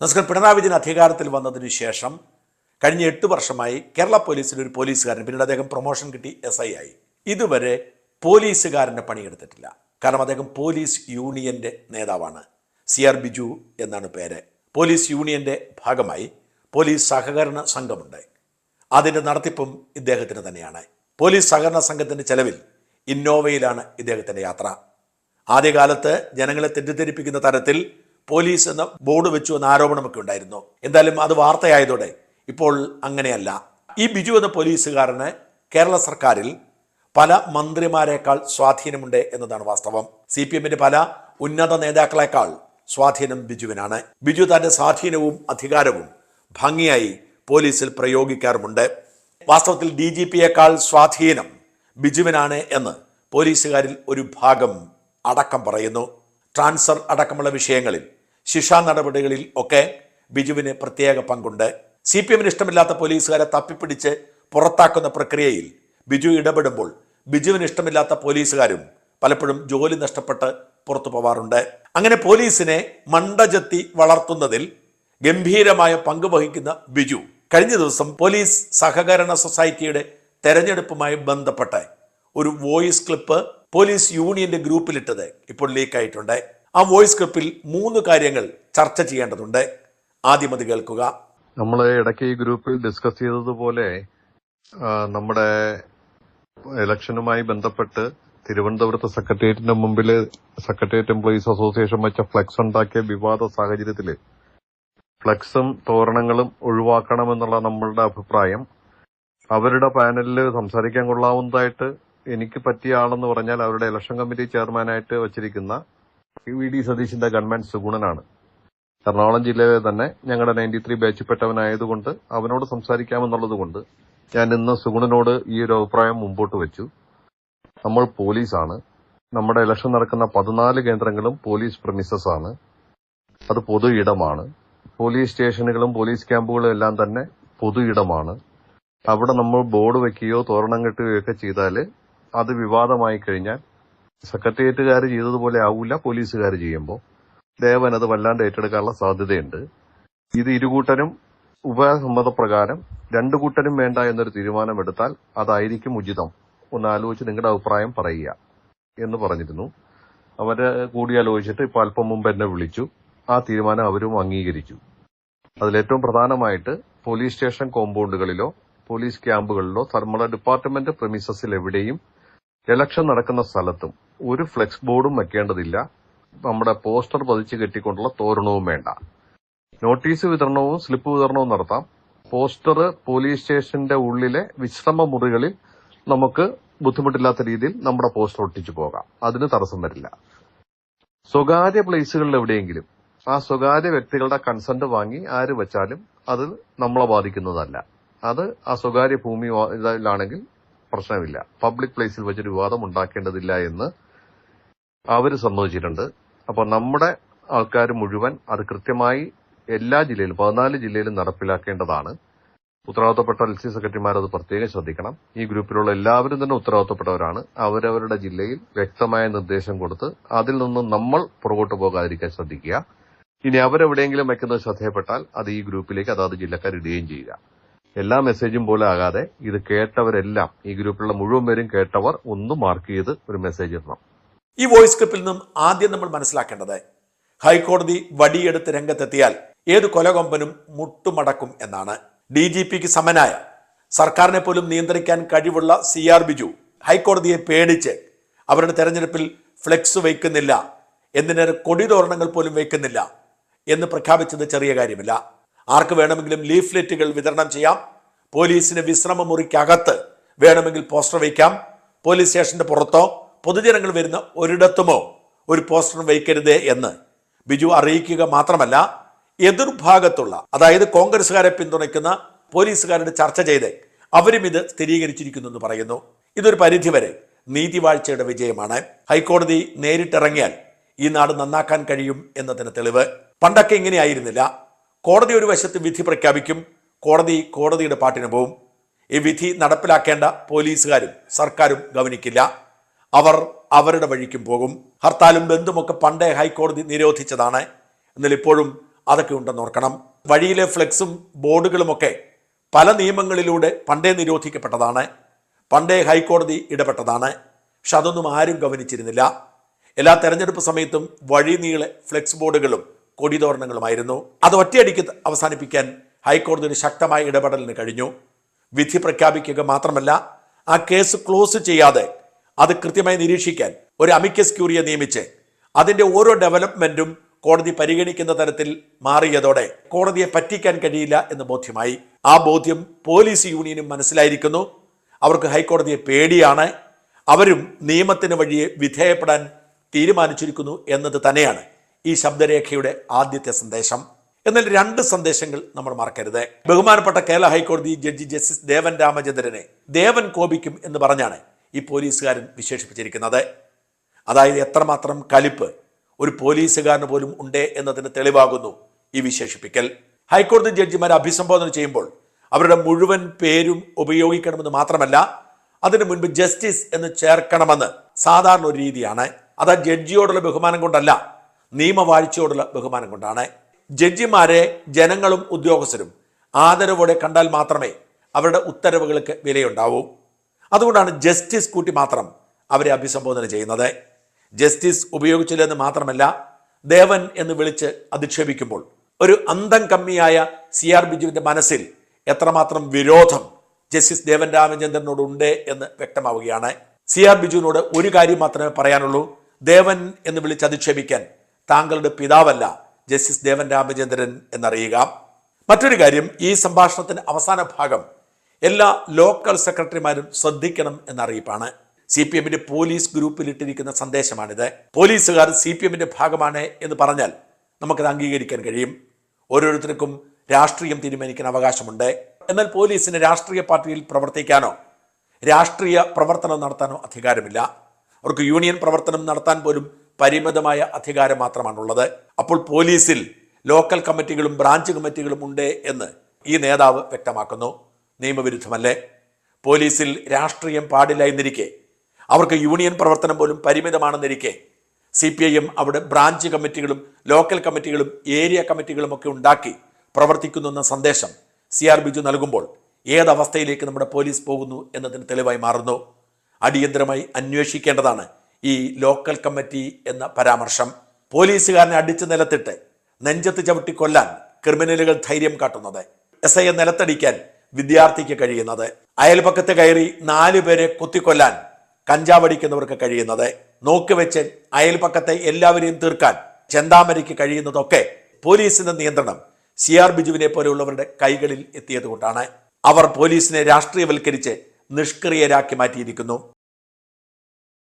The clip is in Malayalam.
നമസ്കാരം. പിണറായി വിജയൻ അധികാരത്തിൽ വന്നതിന് ശേഷം കഴിഞ്ഞ എട്ട് വർഷമായി കേരള പോലീസിൽ ഒരു പോലീസുകാരൻ പിന്നീട് അദ്ദേഹം പ്രൊമോഷൻ കിട്ടി എസ് ഐ ആയി. ഇതുവരെ പോലീസുകാരന്റെ പണിയെടുത്തിട്ടില്ല. കാരണം അദ്ദേഹം പോലീസ് യൂണിയന്റെ നേതാവാണ്. സി ആർ ബിജു എന്നാണ് പേര്. പോലീസ് യൂണിയന്റെ ഭാഗമായി പോലീസ് സഹകരണ സംഘമുണ്ട്. അതിന്റെ നടത്തിപ്പും ഇദ്ദേഹത്തിന് തന്നെയാണ്. പോലീസ് സഹകരണ സംഘത്തിന്റെ ചെലവിൽ ഇന്നോവയിലാണ് ഇദ്ദേഹത്തിന്റെ യാത്ര. ആദ്യകാലത്ത് ജനങ്ങളെ തെറ്റിദ്ധരിപ്പിക്കുന്ന തരത്തിൽ പോലീസ് എന്ന ബോർഡ് വെച്ചു എന്ന ആരോപണമൊക്കെ ഉണ്ടായിരുന്നു. എന്തായാലും അത് വാർത്തയായതോടെ ഇപ്പോൾ അങ്ങനെയല്ല. ഈ ബിജു എന്ന പോലീസുകാരന് കേരള സർക്കാരിൽ പല മന്ത്രിമാരെക്കാൾ സ്വാധീനമുണ്ട് എന്നതാണ് വാസ്തവം. സി പി എമ്മിന്റെ പല ഉന്നത നേതാക്കളെക്കാൾ സ്വാധീനം ബിജുവിനാണ്. ബിജു തന്റെ സ്വാധീനവും അധികാരവും ഭംഗിയായി പോലീസിൽ പ്രയോഗിക്കാറുമുണ്ട്. വാസ്തവത്തിൽ ഡി ജി പിയേക്കാൾ സ്വാധീനം ബിജുവിനാണ് എന്ന് പോലീസുകാരിൽ ഒരു ഭാഗം അടക്കം പറയുന്നു. ട്രാൻസ്ഫർ അടക്കമുള്ള വിഷയങ്ങളിൽ ശിക്ഷാ നടപടികളിൽ ഒക്കെ ബിജുവിന് പ്രത്യേക പങ്കുണ്ട്. സി പി എമ്മിന് ഇഷ്ടമില്ലാത്ത പോലീസുകാരെ തപ്പിപ്പിടിച്ച് പുറത്താക്കുന്ന പ്രക്രിയയിൽ ബിജു ഇടപെടുമ്പോൾ ബിജുവിന് ഇഷ്ടമില്ലാത്ത പോലീസുകാരും പലപ്പോഴും ജോലി നഷ്ടപ്പെട്ട് പുറത്തു പോവാറുണ്ട്. അങ്ങനെ പോലീസിനെ മണ്ടജത്തി വളർത്തുന്നതിൽ ഗംഭീരമായ പങ്ക് വഹിക്കുന്ന ബിജു കഴിഞ്ഞ ദിവസം പോലീസ് സഹകരണ സൊസൈറ്റിയുടെ തെരഞ്ഞെടുപ്പുമായി ബന്ധപ്പെട്ട് ഒരു വോയിസ് ക്ലിപ്പ് പോലീസ് യൂണിയന്റെ ഗ്രൂപ്പിലിട്ടത് ഇപ്പോൾ ലീക്ക് ആയിട്ടുണ്ട് ആ വോയിസ് ക്ലിപ്പിൽ മൂന്ന് കാര്യങ്ങൾ ചർച്ച ചെയ്യേണ്ടതുണ്ട്. ആദ്യം അത് കേൾക്കുക. നമ്മൾ ഇടയ്ക്ക് ഈ ഗ്രൂപ്പിൽ ഡിസ്കസ് ചെയ്തതുപോലെ നമ്മുടെ ഇലക്ഷനുമായി ബന്ധപ്പെട്ട് തിരുവനന്തപുരത്ത് സെക്രട്ടേറിയറ്റിന്റെ മുമ്പിൽ സെക്രട്ടേറിയറ്റ് എംപ്ലോയീസ് അസോസിയേഷൻ വെച്ച ഫ്ലക്സ് ഉണ്ടാക്കിയ വിവാദ സാഹചര്യത്തിൽ ഫ്ലക്സും തോരണങ്ങളും ഒഴിവാക്കണമെന്നുള്ള നമ്മളുടെ അഭിപ്രായം. അവരുടെ പാനലിൽ സംസാരിക്കാൻ കൊള്ളാവുന്നതായിട്ട് എനിക്ക് പറ്റിയ ആളെന്ന് പറഞ്ഞാൽ അവരുടെ ഇലക്ഷൻ കമ്മിറ്റി ചെയർമാനായിട്ട് വച്ചിരിക്കുന്ന വി ഡി സതീശിന്റെ ഗവൺമെന്റ് സുഗുണനാണ്. എറണാകുളം ജില്ലയിലെ തന്നെ ഞങ്ങളുടെ നയന്റി ത്രീ ബാച്ചിൽപ്പെട്ടവനായതുകൊണ്ട് അവനോട് സംസാരിക്കാമെന്നുള്ളത് കൊണ്ട് ഞാൻ ഇന്ന് സുഗുണനോട് ഈ ഒരു അഭിപ്രായം മുമ്പോട്ട് വെച്ചു. നമ്മൾ പോലീസാണ്. നമ്മുടെ ഇലക്ഷൻ നടക്കുന്ന പതിനാല് കേന്ദ്രങ്ങളും പോലീസ് പ്രമിസസ് ആണ്. അത് പൊതു ഇടമാണ്. പോലീസ് സ്റ്റേഷനുകളും പോലീസ് ക്യാമ്പുകളും എല്ലാം തന്നെ പൊതു ഇടമാണ്. അവിടെ നമ്മൾ ബോർഡ് വെക്കുകയോ തോരണം കെട്ടുകയോ ഒക്കെ ചെയ്താൽ അത് വിവാദമായി കഴിഞ്ഞാൽ സെക്രട്ടേറിയറ്റുകാർ ചെയ്തതുപോലെ ആവില്ല പോലീസുകാർ ചെയ്യുമ്പോൾ ദേവൻ അത് വല്ലാണ്ട് ഏറ്റെടുക്കാനുള്ള സാധ്യതയുണ്ട്. ഇത് ഇരുകൂട്ടരും ഉപസമ്മതപ്രകാരം രണ്ടു കൂട്ടരും വേണ്ട എന്നൊരു തീരുമാനം എടുത്താൽ അതായിരിക്കും ഉചിതം. ഒന്ന് ആലോചിച്ച് നിങ്ങളുടെ അഭിപ്രായം പറയുക എന്ന് പറഞ്ഞിരുന്നു. അവർ കൂടിയാലോചിച്ചിട്ട് ഇപ്പൊ അല്പം മുമ്പ് എന്നെ വിളിച്ചു. ആ തീരുമാനം അവരും അംഗീകരിച്ചു. അതിലേറ്റവും പ്രധാനമായിട്ട് പോലീസ് സ്റ്റേഷൻ കോമ്പൗണ്ടുകളിലോ പോലീസ് ക്യാമ്പുകളിലോ നമ്മുടെ ഡിപ്പാർട്ട്മെന്റ് പ്രമിസസിൽ എവിടെയും ഇലക്ഷൻ നടക്കുന്ന സ്ഥലത്തും ഒരു ഫ്ലെക്സ് ബോർഡും വെക്കേണ്ടതില്ല. നമ്മുടെ പോസ്റ്റർ പതിച്ച് കെട്ടിക്കൊണ്ടുള്ള തോരണവും വേണ്ട. നോട്ടീസ് വിതരണവും സ്ലിപ്പ് വിതരണവും നടത്താം. പോസ്റ്റർ പോലീസ് സ്റ്റേഷന്റെ ഉള്ളിലെ വിശ്രമ മുറികളിൽ നമുക്ക് ബുദ്ധിമുട്ടില്ലാത്ത രീതിയിൽ നമ്മുടെ പോസ്റ്റർ ഒട്ടിച്ചു പോകാം. അതിന് തടസ്സം വരില്ല. സ്വകാര്യ പ്ലേസുകളിൽ എവിടെയെങ്കിലും ആ സ്വകാര്യ വ്യക്തികളുടെ കൺസെന്റ് വാങ്ങി ആര് വെച്ചാലും അത് നമ്മളെ ബാധിക്കുന്നതല്ല. അത് ആ സ്വകാര്യ ഭൂമി വാ- ഇതിലാണെങ്കിൽ പ്രശ്നമില്ല. പബ്ലിക് പ്ലേസിൽ വെച്ചൊരു വിവാദം ഉണ്ടാക്കേണ്ടതില്ല എന്ന് അവർ സമ്മതിച്ചിട്ടുണ്ട്. അപ്പോൾ നമ്മുടെ ആൾക്കാർ മുഴുവൻ അത് കൃത്യമായി എല്ലാ ജില്ലയിലും പതിനാല് ജില്ലയിലും നടപ്പിലാക്കേണ്ടതാണ്. ഉത്തരവാദിത്തപ്പെട്ട എൽ സി സെക്രട്ടറിമാർ അത് പ്രത്യേകം ശ്രദ്ധിക്കണം. ഈ ഗ്രൂപ്പിലുള്ള എല്ലാവരും തന്നെ ഉത്തരവാദിത്തപ്പെട്ടവരാണ്. അവരവരുടെ ജില്ലയിൽ വ്യക്തമായ നിർദ്ദേശം കൊടുത്ത് അതിൽ നിന്നും നമ്മൾ പുറകോട്ട് പോകാതിരിക്കാൻ ശ്രദ്ധിക്കുക. ഇനി അവരെവിടെയെങ്കിലും വയ്ക്കുന്നത് ശ്രദ്ധയപ്പെട്ടാൽ അത് ഈ ഗ്രൂപ്പിലേക്ക് അതാത് ജില്ലക്കാർ ഇടുകയും ചെയ്യുക. എല്ലാ മെസ്സേജും പോലെ ആകാതെ ഇത് കേട്ടവരെല്ലാം ഈ ഗ്രൂപ്പിലുള്ള മുഴുവൻ പേരും കേട്ടവർ ഒന്ന് മാർക്ക് ചെയ്ത് ഒരു മെസ്സേജ് ഇടണം. ഈ വോയിസ് ക്ലിപ്പിൽ നിന്നും ആദ്യം നമ്മൾ മനസ്സിലാക്കേണ്ടത് ഹൈക്കോടതി വടിയെടുത്ത് രംഗത്തെത്തിയാൽ ഏത് കൊലകൊമ്പനും മുട്ടുമടക്കും എന്നാണ്. ഡി ജി പിക്ക് സമനായ സർക്കാരിനെ പോലും നിയന്ത്രിക്കാൻ കഴിവുള്ള സി ആർ ബിജു ഹൈക്കോടതിയെ പേടിച്ച് അവരുടെ തെരഞ്ഞെടുപ്പിൽ ഫ്ലെക്സ് വയ്ക്കുന്നില്ല എന്തിനേറെ കൊടിതോരണങ്ങൾ പോലും വയ്ക്കുന്നില്ല എന്ന് പ്രഖ്യാപിച്ചത് ചെറിയ കാര്യമില്ല. ആർക്ക് വേണമെങ്കിലും ലീഫ്ലെറ്റുകൾ വിതരണം ചെയ്യാം. പോലീസിന് വിശ്രമ മുറിക്കകത്ത് വേണമെങ്കിൽ പോസ്റ്റർ വയ്ക്കാം. പോലീസ് സ്റ്റേഷന്റെ പുറത്തോ പൊതുജനങ്ങൾ വരുന്ന ഒരിടത്തുമോ ഒരു പോസ്റ്ററും വയ്ക്കരുതേ എന്ന് ബിജു അറിയിക്കുക മാത്രമല്ല എതിർഭാഗത്തുള്ള അതായത് കോൺഗ്രസ്സുകാരെ പിന്തുണയ്ക്കുന്ന പോലീസുകാരോട് ചർച്ച ചെയ്ത് അവരും ഇത് സ്ഥിരീകരിച്ചിരിക്കുന്നു എന്ന് പറയുന്നു. ഇതൊരു പരിധിവരെ നീതിവാഴ്ചയുടെ വിജയമാണ്. ഹൈക്കോടതി നേരിട്ടിറങ്ങിയാൽ ഈ നാട് നന്നാക്കാൻ കഴിയും എന്നതിന് തെളിവ്. പണ്ടൊക്കെ ഇങ്ങനെയായിരുന്നില്ല. കോടതി ഒരു വശത്ത് വിധി പ്രഖ്യാപിക്കും കോടതി കോടതിയുടെ പാട്ടിന് പോവും. ഈ വിധി നടപ്പിലാക്കേണ്ട പോലീസുകാരും സർക്കാരും ഗവനിക്കില്ല. അവർ അവരുടെ വഴിക്കും പോകും. ഹർത്താലും ബന്ധുമൊക്കെ പണ്ടേ ഹൈക്കോടതി നിരോധിച്ചതാണ്. എന്നാൽ ഇപ്പോഴും അതൊക്കെ ഉണ്ടെന്ന് ഓർക്കണം. വഴിയിലെ ഫ്ലെക്സും ബോർഡുകളുമൊക്കെ പല നിയമങ്ങളിലൂടെ പണ്ടേ നിരോധിക്കപ്പെട്ടതാണ്. പണ്ടേ ഹൈക്കോടതി ഇടപെട്ടതാണ്. പക്ഷെ അതൊന്നും ആരും ഗവനിച്ചിരുന്നില്ല. എല്ലാ തെരഞ്ഞെടുപ്പ് സമയത്തും വഴി നീളെ ഫ്ലെക്സ് ബോർഡുകളും കൊടിതോരണങ്ങളുമായിരുന്നു. അത് ഒറ്റയടിക്ക് അവസാനിപ്പിക്കാൻ ഹൈക്കോടതിയുടെ ശക്തമായ ഇടപെടലിന് കഴിഞ്ഞു. വിധി പ്രഖ്യാപിക്കുക മാത്രമല്ല ആ കേസ് ക്ലോസ് ചെയ്യാതെ അത് കൃത്യമായി നിരീക്ഷിക്കാൻ ഒരു അമിക്കസ് ക്യൂറിയെ നിയമിച്ച് അതിന്റെ ഓരോ ഡെവലപ്മെന്റും കോടതി പരിഗണിക്കുന്ന തരത്തിൽ മാറിയതോടെ കോടതിയെ പറ്റിക്കാൻ കഴിയില്ല എന്ന് ബോധ്യമായി. ആ ബോധ്യം പോലീസ് യൂണിയനും മനസ്സിലായിരിക്കുന്നു. അവർക്ക് ഹൈക്കോടതിയെ പേടിയാണ്. അവരും നിയമത്തിന് വഴിയെ വിധേയപ്പെടാൻ തീരുമാനിച്ചിരിക്കുന്നു എന്നത് തന്നെയാണ്. ഈ ശബ്ദരേഖയുടെ ആദ്യത്തെ സന്ദേശം. എന്നാൽ രണ്ട് സന്ദേശങ്ങൾ നമ്മൾ മറക്കരുത്. ബഹുമാനപ്പെട്ട കേരള ഹൈക്കോടതി ജഡ്ജി ജസ്റ്റിസ് ദേവൻ രാമചന്ദ്രനെ ദേവൻ കോപിക്കും എന്ന് പറഞ്ഞാണ് ഈ പോലീസുകാരൻ വിശേഷിപ്പിച്ചിരിക്കുന്നത്. അതായത് എത്രമാത്രം കലിപ്പ് ഒരു പോലീസുകാരന് പോലും ഉണ്ട് എന്നതിന് തെളിവാകുന്നു ഈ വിശേഷിപ്പിക്കൽ. ഹൈക്കോടതി ജഡ്ജിമാരെ അഭിസംബോധന ചെയ്യുമ്പോൾ അവരുടെ മുഴുവൻ പേരും ഉപയോഗിക്കണമെന്ന് മാത്രമല്ല അതിനു മുൻപ് ജസ്റ്റിസ് എന്ന് ചേർക്കണമെന്ന് സാധാരണ ഒരു രീതിയാണ്. അത് ആ ജഡ്ജിയോടുള്ള ബഹുമാനം കൊണ്ടല്ല നിയമവാഴ്ചയോടുള്ള ബഹുമാനം കൊണ്ടാണ്. ജഡ്ജിമാരെ ജനങ്ങളും ഉദ്യോഗസ്ഥരും ആദരവോടെ കണ്ടാൽ മാത്രമേ അവരുടെ ഉത്തരവുകൾക്ക് വിലയുണ്ടാവൂ. അതുകൊണ്ടാണ് ജസ്റ്റിസ് കൂട്ടി മാത്രം അവരെ അഭിസംബോധന ചെയ്യുന്നത്. ജസ്റ്റിസ് ഉപയോഗിച്ചില്ലെന്ന് മാത്രമല്ല ദേവൻ എന്ന് വിളിച്ച് അധിക്ഷേപിക്കുമ്പോൾ ഒരു അന്തം കമ്മിയായ സി ആർ ബിജുവിന്റെ മനസ്സിൽ എത്രമാത്രം വിരോധം ജസ്റ്റിസ് ദേവൻ രാമചന്ദ്രനോട് ഉണ്ട് എന്ന് വ്യക്തമാവുകയാണ്. സി ആർ ബിജുവിനോട് ഒരു കാര്യം മാത്രമേ പറയാനുള്ളൂ. ദേവൻ എന്ന് വിളിച്ച് അധിക്ഷേപിക്കാൻ താങ്കളുടെ പിതാവല്ല ജസ്റ്റിസ് ദേവൻ രാമചന്ദ്രൻ എന്നറിയുക. മറ്റൊരു കാര്യം ഈ സംഭാഷണത്തിന്റെ അവസാന ഭാഗം എല്ലാ ലോക്കൽ സെക്രട്ടറിമാരും ശ്രദ്ധിക്കണം എന്നറിയിപ്പാണ്. സി പി എമ്മിന്റെ പോലീസ് ഗ്രൂപ്പിൽ ഇട്ടിരിക്കുന്ന സന്ദേശമാണിത്. പോലീസുകാർ സി പി എമ്മിന്റെ ഭാഗമാണ് എന്ന് പറഞ്ഞാൽ നമുക്കത് അംഗീകരിക്കാൻ കഴിയും. ഓരോരുത്തർക്കും രാഷ്ട്രീയം തീരുമാനിക്കാൻ അവകാശമുണ്ട്. എന്നാൽ പോലീസിന് രാഷ്ട്രീയ പാർട്ടിയിൽ പ്രവർത്തിക്കാനോ രാഷ്ട്രീയ പ്രവർത്തനം നടത്താനോ അധികാരമില്ല. അവർക്ക് യൂണിയൻ പ്രവർത്തനം നടത്താൻ പോലും പരിമിതമായ അധികാരം മാത്രമാണുള്ളത്. അപ്പോൾ പോലീസിൽ ലോക്കൽ കമ്മിറ്റികളും ബ്രാഞ്ച് കമ്മിറ്റികളും ഉണ്ട് എന്ന് ഈ നേതാവ് വ്യക്തമാക്കുന്നു. നിയമവിരുദ്ധമല്ലേ? പോലീസിൽ രാഷ്ട്രീയം പാടില്ല എന്നിരിക്കെ അവർക്ക് യൂണിയൻ പ്രവർത്തനം പോലും പരിമിതമാണെന്നിരിക്കെ സി പി ഐ എം അവിടെ ബ്രാഞ്ച് കമ്മിറ്റികളും ലോക്കൽ കമ്മിറ്റികളും ഏരിയ കമ്മിറ്റികളും ഒക്കെ ഉണ്ടാക്കി പ്രവർത്തിക്കുന്നു എന്ന സന്ദേശം സി ആർ ബിജു നൽകുമ്പോൾ ഏതവസ്ഥയിലേക്ക് നമ്മുടെ പോലീസ് പോകുന്നു എന്നതിന് തെളിവായി മാറുന്നു. അടിയന്തരമായി അന്വേഷിക്കേണ്ടതാണ് ഈ ലോക്കൽ കമ്മിറ്റി എന്ന പരാമർശം പോലീസുകാരനെ അടിച്ചു നിലത്തിട്ട് നെഞ്ചത്ത് ചവിട്ടി കൊല്ലാൻ ക്രിമിനലുകൾ ധൈര്യം കാട്ടുന്നത്. എസ് ഐയെ നിലത്തടിക്കാൻ വിദ്യാർത്ഥിക്ക് കഴിയുന്നത്. അയൽപക്കത്ത് കയറി നാലു പേരെ കുത്തിക്കൊല്ലാൻ കഞ്ചാവടിക്കുന്നവർക്ക് കഴിയുന്നത്. നോക്കുവെച്ച് അയൽപക്കത്തെ എല്ലാവരെയും തീർക്കാൻ ചെന്താമരയ്ക്ക് കഴിയുന്നതൊക്കെ പോലീസിന്റെ നിയന്ത്രണം സി ആർ ബിജുവിനെ പോലെയുള്ളവരുടെ കൈകളിൽ എത്തിയതുകൊണ്ടാണ്. അവർ പോലീസിനെ രാഷ്ട്രീയവൽക്കരിച്ച് നിഷ്ക്രിയരാക്കി മാറ്റിയിരിക്കുന്നു.